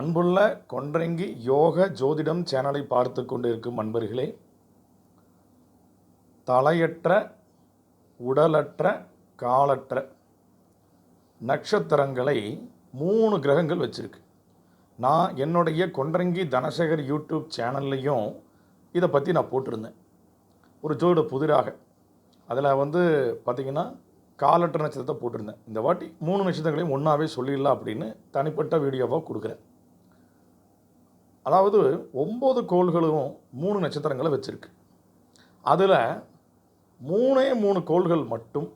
அன்புள்ள கொன்றங்கி யோக ஜோதிடம் சேனலை பார்த்து கொண்டிருக்கும் அன்பர்களே தலையற்ற உடலற்ற காலற்ற நட்சத்திரங்களை மூணு கிரகங்கள் வச்சுருக்கு. நான் என்னுடைய கொன்றங்கி தனசேகர் யூடியூப் சேனல்லையும் இதை பற்றி நான் போட்டிருந்தேன். ஒரு ஜோதிட புதிராக. அதில் வந்து பார்த்திங்கன்னா காலற்ற நட்சத்திரத்தை போட்டிருந்தேன். இந்த வாட்டி மூணு நட்சத்திரங்களையும் ஒன்றாவே சொல்லிடலாம் அப்படின்னு தனிப்பட்ட வீடியோவாக கொடுக்குறேன். அதாவது ஒம்பது கோள்களும் மூணு நட்சத்திரங்களை வச்சுருக்கு. அதில் மூணே மூணு கோள்கள் மட்டும்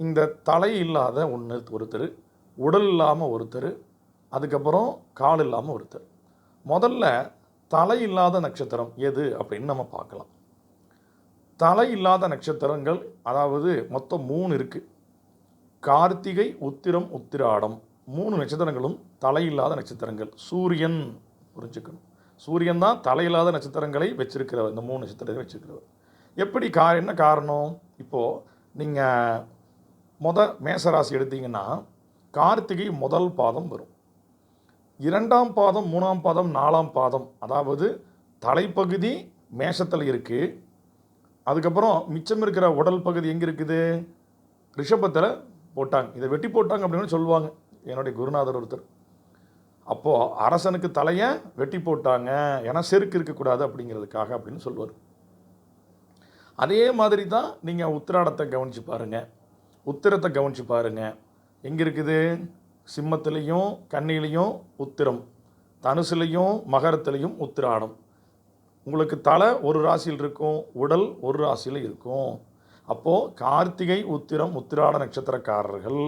இந்த தலை இல்லாத ஒன்று ஒருத்தர் உடல் இல்லாமல் ஒருத்தர் அதுக்கப்புறம் கால் இல்லாமல் ஒருத்தர். முதல்ல தலை இல்லாத நட்சத்திரம் எது அப்படின்னு நம்ம பார்க்கலாம். தலை இல்லாத நட்சத்திரங்கள் அதாவது மொத்தம் மூணு இருக்குது கார்த்திகை உத்திரம் உத்திராடம். மூணு நட்சத்திரங்களும் தலை இல்லாத நட்சத்திரங்கள். சூரியன் புரிஞ்சுக்கணும். சூரியன் தான் தலையில்லாத நட்சத்திரங்களை வச்சிருக்கிறவர். இந்த மூணு நட்சத்திரத்தை வச்சிருக்கிறவர். எப்படி கா என்ன காரணம்? இப்போது நீங்கள் முத மேசராசி எடுத்தீங்கன்னா கார்த்திகை முதல் பாதம் வரும். இரண்டாம் பாதம் மூணாம் பாதம் நாலாம் பாதம். அதாவது தலைப்பகுதி மேஷத்தில் இருக்குது அதுக்கப்புறம் மிச்சம் இருக்கிற உடல் பகுதி எங்கே இருக்குது? ரிஷபத்தில் போட்டாங்க. இதை வெட்டி போட்டாங்க அப்படின்னு சொல்லுவாங்க. என்னுடைய குருநாதர் ஒருத்தர். அப்போது அரசனுக்கு தலையை வெட்டி போட்டாங்க. ஏன்னா செருக்கு இருக்கக்கூடாது அப்படிங்கிறதுக்காக அப்படின்னு சொல்லுவார் அதே மாதிரி தான் நீங்கள் உத்திராடத்தை கவனித்து பாருங்கள் உத்திரத்தை கவனித்து பாருங்கள் எங்கே இருக்குது? சிம்மத்துலேயும் கண்ணிலையும் உத்திரம். தனுசுலையும் மகரத்துலேயும் உத்திராடம். உங்களுக்கு தலை ஒரு ராசியில் இருக்கும் உடல் ஒரு ராசியில் இருக்கும். அப்போது கார்த்திகை உத்திரம் உத்திராட நட்சத்திரக்காரர்கள்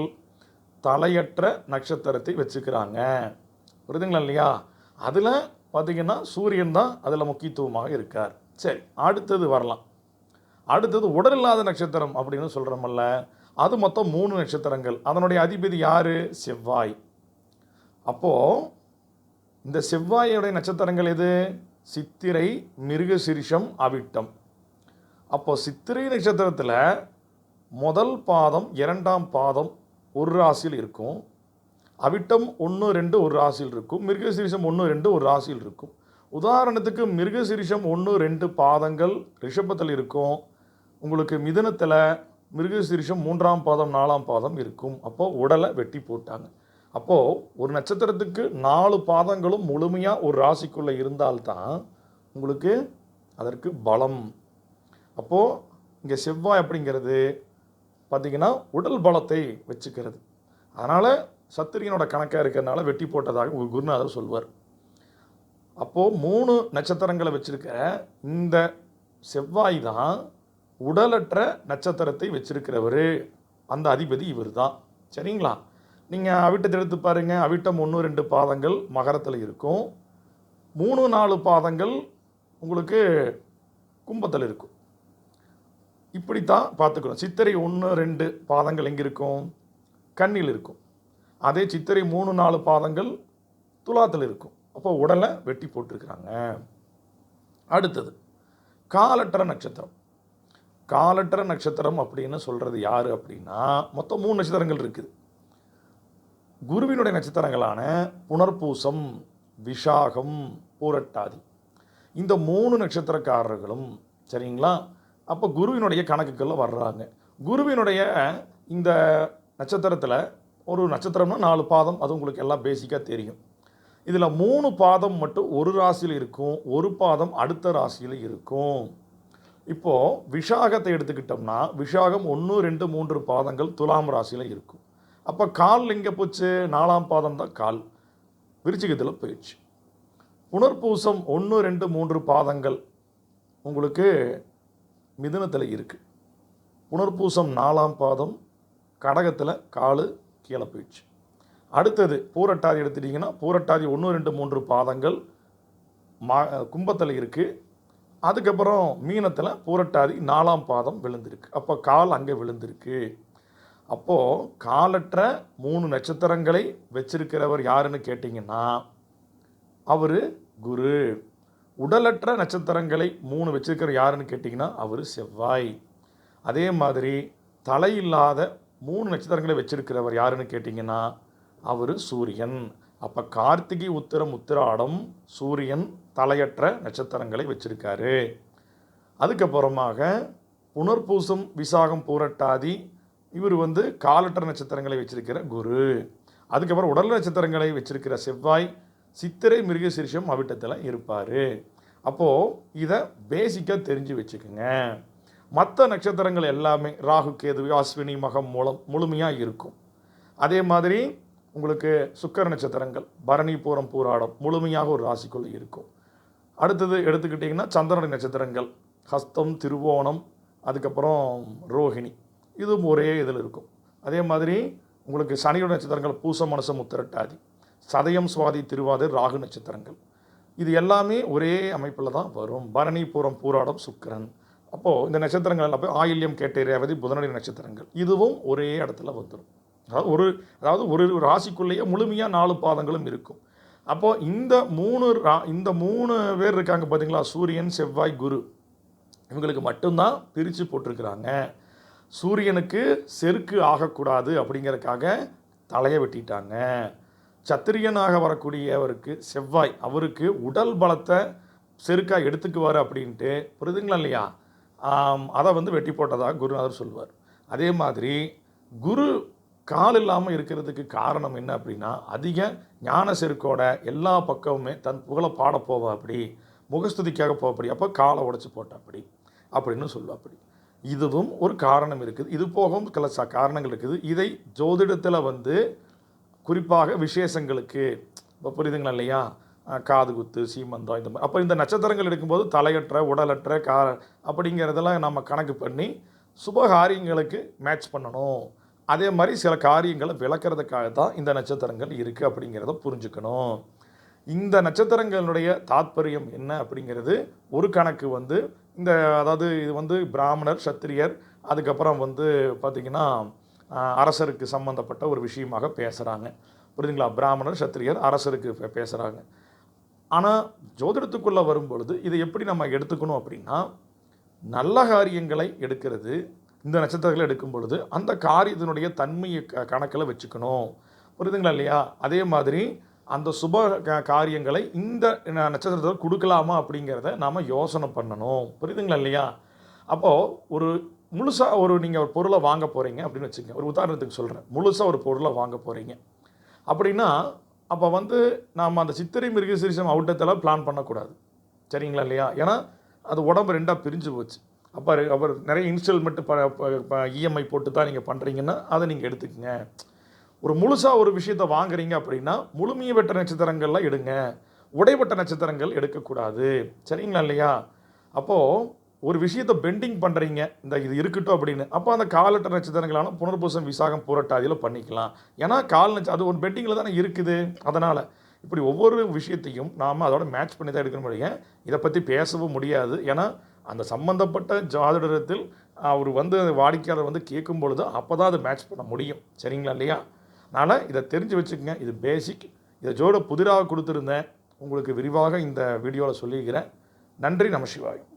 தலையற்ற நட்சத்திரத்தை வச்சுக்கிறாங்க. புரிதுங்களா இல்லையா? அதில் பார்த்திங்கன்னா சூரியன் தான் அதில் முக்கியத்துவமாக இருக்கார். சரி அடுத்தது வரலாம். அடுத்தது உடல் இல்லாத நட்சத்திரம் அப்படின்னு சொல்கிறோமல்ல அது மொத்தம் மூணு நட்சத்திரங்கள். அதனுடைய அதிபதி யார்? செவ்வாய். அப்போது இந்த செவ்வாயுடைய நட்சத்திரங்கள் எது? சித்திரை மிருகசிரிஷம் அவிட்டம். அப்போது சித்திரை நட்சத்திரத்தில் முதல் பாதம் இரண்டாம் பாதம் ஒரு ராசியில் இருக்கும். அவிட்டம் ஒன்று ரெண்டு ஒரு ராசியில் இருக்கும். மிருகசிரிஷம் ஒன்று ரெண்டு ஒரு ராசியில் இருக்கும். உதாரணத்துக்கு மிருகசிரிஷம் ஒன்று ரெண்டு பாதங்கள் ரிஷபத்தில் இருக்கும். உங்களுக்கு மிதுனத்தில் மிருகசிரிஷம் மூன்றாம் பாதம் நாலாம் பாதம் இருக்கும். அப்போது உடலை வெட்டி போட்டாங்க. அப்போது ஒரு நட்சத்திரத்துக்கு நாலு பாதங்களும் முழுமையாக ஒரு ராசிக்குள்ளே இருந்தால்தான் உங்களுக்கு அதற்கு பலம். அப்போது இங்கே செவ்வாய் அப்படிங்கிறது பார்த்திங்கன்னா உடல் பலத்தை வச்சுக்கிறது. அதனால் சத்திரியனோட கணக்காக இருக்கிறதுனால வெட்டி போட்டதாக குருநாதர் சொல்வார். அப்போது மூணு நட்சத்திரங்களை வச்சுருக்க இந்த செவ்வாய் தான் உடலற்ற நட்சத்திரத்தை வச்சிருக்கிறவர். அந்த அதிபதி இவர் தான் சரிங்களா? நீங்கள் அவிட்டத்தை எடுத்து பாருங்கள் அவிட்டம் ஒன்று ரெண்டு பாதங்கள் மகரத்தில் இருக்கும். மூணு நாலு பாதங்கள் உங்களுக்கு கும்பத்தில் இருக்கும். இப்படித்தான் பார்த்துக்கணும். சித்திரை ஒன்று ரெண்டு பாதங்கள் எங்கே இருக்கும்? கண்ணில் இருக்கும். அதே சித்திரை மூணு நாலு பாதங்கள் துலாத்தில் இருக்கும். அப்போ உடலை வெட்டி போட்டிருக்கிறாங்க. அடுத்தது காலற்ற நட்சத்திரம். காலற்ற நட்சத்திரம் அப்படின்னு சொல்கிறது யார் அப்படின்னா மொத்தம் மூணு நட்சத்திரங்கள் இருக்குது. குருவினுடைய நட்சத்திரங்களான புனர்பூசம் விஷாகம் பூரட்டாதி. இந்த மூணு நட்சத்திரக்காரர்களும் சரிங்களா? அப்போ குருவினுடைய கணக்குக்குள்ளே வர்றாங்க. குருவினுடைய இந்த நட்சத்திரத்தில் ஒரு நட்சத்திரம்னா நாலு பாதம் அது உங்களுக்கு எல்லாம் பேசிக்காக தெரியும். இதில் மூணு பாதம் மட்டும் ஒரு ராசியில் இருக்கும் ஒரு பாதம் அடுத்த ராசியில் இருக்கும். இப்போது விஷாகத்தை எடுத்துக்கிட்டோம்னா விஷாகம் ஒன்று ரெண்டு மூன்று பாதங்கள் துலாம் ராசியில் இருக்கும். அப்போ கால் எங்கே போச்சு? நாலாம் பாதம் தான் கால். விருச்சிகத்தில் போயிடுச்சு. புனர்பூசம் ஒன்று ரெண்டு மூன்று பாதங்கள் உங்களுக்கு மிதுனத்தில் இருக்குது புனர்பூசம் நாலாம் பாதம் கடகத்தில் காலு கீழே போயிடுச்சு. அடுத்தது பூரட்டாதி எடுத்துட்டிங்கன்னா பூரட்டாதி ஒன்று ரெண்டு மூன்று பாதங்கள் மா கும்பத்தில் இருக்குது அதுக்கப்புறம் மீனத்தில் பூரட்டாதி நாலாம் பாதம் விழுந்திருக்கு. அப்போ கால் அங்கே விழுந்திருக்கு. அப்போது காலற்ற மூணு நட்சத்திரங்களை வச்சிருக்கிறவர் யாருன்னு கேட்டிங்கன்னா அவர் குரு. உடலற்ற நட்சத்திரங்களை மூணு வச்சிருக்கிற யாருன்னு கேட்டிங்கன்னா அவர் செவ்வாய். அதே மாதிரி தலையில்லாத மூணு நட்சத்திரங்களை வச்சிருக்கிறவர் யாருன்னு கேட்டிங்கன்னா அவர் சூரியன். அப்போ கார்த்திகை உத்திரம் உத்திராடம் சூரியன் தலையற்ற நட்சத்திரங்களை வச்சிருக்காரு. அதுக்கப்புறமாக புனர்பூசம் விசாகம் பூரட்டாதி இவர் வந்து காலற்ற நட்சத்திரங்களை வச்சிருக்கிற குரு. அதுக்கப்புறம் உடல் நட்சத்திரங்களை வச்சிருக்கிற செவ்வாய் சித்திரை மிருகசீரிஷம் அவிட்டத்தில் இருப்பார். அப்போது இதை பேசிக்காக தெரிஞ்சு வச்சுக்கோங்க. மற்ற நட்சத்திரங்கள் எல்லாமே ராகு கேது அஸ்வினி மகம் மூலம் முழுமையாக இருக்கும். அதே மாதிரி உங்களுக்கு சுக்கர நட்சத்திரங்கள் பரணி பூரம் பூராடம் முழுமையாக ஒரு ராசிக்குள்ளே இருக்கும். அடுத்தது எடுத்துக்கிட்டிங்கன்னா சந்திரனை நட்சத்திரங்கள் ஹஸ்தம் திருவோணம் அதுக்கப்புறம் ரோஹிணி இதுவும் ஒரே இதில் இருக்கும். அதே மாதிரி உங்களுக்கு சனியோட நட்சத்திரங்கள் பூச மனசம் உத்திரட்டாதி சதயம் சுவாதி திருவாதிரை ராகு நட்சத்திரங்கள். இது எல்லாமே ஒரே அமைப்பில் தான் வரும். பரணி பூரம் பூராடம் சுக்கிரன். அப்போது இந்த நட்சத்திரங்கள் எல்லாம் போய் ஆயில்யம் கேட்டை ரேவதி புதனடி நட்சத்திரங்கள். இதுவும் ஒரே இடத்துல வந்துடும் அதாவது ஒரு அதாவது ஒரு ராசிக்குள்ளேயே முழுமையாக நாலு பாதங்களும் இருக்கும். அப்போது இந்த மூணு ரா இந்த மூணு பேர் இருக்காங்க பார்த்தீங்களா சூரியன் செவ்வாய் குரு. இவங்களுக்கு மட்டும்தான் பிரித்து போட்டிருக்கிறாங்க. சூரியனுக்கு செருக்கு ஆகக்கூடாது அப்படிங்கிறதுக்காக தலையை வெட்டிட்டாங்க. சத்திரியனாக வரக்கூடியவருக்கு செவ்வாய் அவருக்கு உடல் பலத்தை செருக்காக எடுத்துக்குவார் அப்படின்ட்டு. புரியுதுங்களா இல்லையா? அதை வந்து வெட்டி போட்டதாக குருநாதர் சொல்வார். அதே மாதிரி குரு கால் இல்லாமல் இருக்கிறதுக்கு காரணம் என்ன அப்படின்னா அதிக ஞான செருக்கோட எல்லா பக்கமுமே தன் புகழை பாட போவா அப்படி முகஸ்துதிக்காக போவப்படி அப்போ காலை உடைச்சு போட்டாப்படி அப்படின்னு சொல்லுவாப்படி இதுவும் ஒரு காரணம் இருக்குது. இது போகவும் சில ச காரணங்கள் இருக்குது. இதை ஜோதிடத்தில் வந்து குறிப்பாக விசேஷங்களுக்கு இப்போ புரியுதுங்களா இல்லையா? காது குத்து சீமந்தம் இந்த மாதிரி. அப்போ இந்த நட்சத்திரங்கள் எடுக்கும்போது தலையற்ற உடலற்ற கா அப்படிங்கிறதெல்லாம் நம்ம கணக்கு பண்ணி சுப காரியங்களுக்கு மேட்ச் பண்ணணும். அதே மாதிரி சில காரியங்களை விளக்குறதுக்காக தான் இந்த நட்சத்திரங்கள் இருக்குது அப்படிங்கிறத புரிஞ்சுக்கணும். இந்த நட்சத்திரங்களுடைய தாத்பரியம் என்ன அப்படிங்கிறது ஒரு கணக்கு வந்து இந்த அதாவது இது வந்து பிராமணர் சத்திரியர் அதுக்கப்புறம் வந்து பார்த்திங்கன்னா அரசருக்கு சம்மந்தப்பட்ட ஒரு விஷயமாக பேசுகிறாங்க புரியுதுங்களா? பிராமணர் சத்திரியர் அரசருக்கு பேசுகிறாங்க ஆனால் ஜோதிடத்துக்குள்ளே வரும்பொழுது இதை எப்படி நம்ம எடுத்துக்கணும் அப்படின்னா நல்ல காரியங்களை எடுக்கிறது இந்த நட்சத்திரங்களை எடுக்கும் பொழுது அந்த காரியத்தினுடைய தன்மையை க கணக்கில் வச்சுக்கணும். புரியுதுங்களா இல்லையா? அதே மாதிரி அந்த சுப காரியங்களை இந்த நட்சத்திரத்தில் கொடுக்கலாமா அப்படிங்கிறத நாம் யோசனை பண்ணணும். புரியுதுங்களா இல்லையா? அப்போது ஒரு முழுசாக ஒரு நீங்கள் ஒரு பொருளை வாங்க போகிறீங்க அப்படின்னு வச்சுக்கோங்க. ஒரு உதாரணத்துக்கு சொல்கிறேன் முழுசாக ஒரு பொருளை வாங்க போகிறீங்க அப்படின்னா அப்போ வந்து நாம் அந்த சித்திரை மிருகசீரிசம் அவுட்டத்தெல்லாம் பிளான் பண்ணக்கூடாது. சரிங்களா இல்லையா? ஏன்னா அது உடம்பு ரெண்டாக பிரிஞ்சு போச்சு. அப்போ அவர் நிறைய இன்ஸ்டால்மெண்ட் ப இஎம்ஐ போட்டு தான் நீங்கள் பண்ணுறீங்கன்னா அதை நீங்கள் எடுத்துக்கங்க. ஒரு முழுசாக ஒரு விஷயத்தை வாங்குறீங்க அப்படின்னா முழுமையை வெட்ட நட்சத்திரங்கள்லாம் எடுங்க. உடைப்பட்ட நட்சத்திரங்கள் எடுக்கக்கூடாது. சரிங்களா இல்லையா? அப்போது ஒரு விஷயத்தை பெண்டிங் பண்ணுறீங்க இந்த இது இருக்கட்டும் அப்படின்னு. அப்போ அந்த காலட்ட நட்சத்திரங்களான புனர்பூசம் விசாகம் புரட்டாதியில் பண்ணிக்கலாம். ஏன்னா கால் நட்ச அது ஒரு பெண்டிங்கில் தானே இருக்குது. அதனால் இப்படி ஒவ்வொரு விஷயத்தையும் நாம் அதோட மேட்ச் பண்ணி தான் எடுக்கணும் முடியும் இதை பற்றி பேசவும் முடியாது. ஏன்னா அந்த சம்மந்தப்பட்ட ஜாதகத்தில் அவர் வந்து வாடிக்கையாளர் வந்து கேட்கும் பொழுது அப்போ தான் அதை மேட்ச் பண்ண முடியும். சரிங்களா இல்லையா? அதனால் இதை தெரிஞ்சு வச்சுக்கோங்க. இது பேசிக் இதை ஜோட புதிராக கொடுத்துருந்தேன். உங்களுக்கு விரிவாக இந்த வீடியோவில் சொல்லியிருக்கிறேன். நன்றி நம சிவாயம்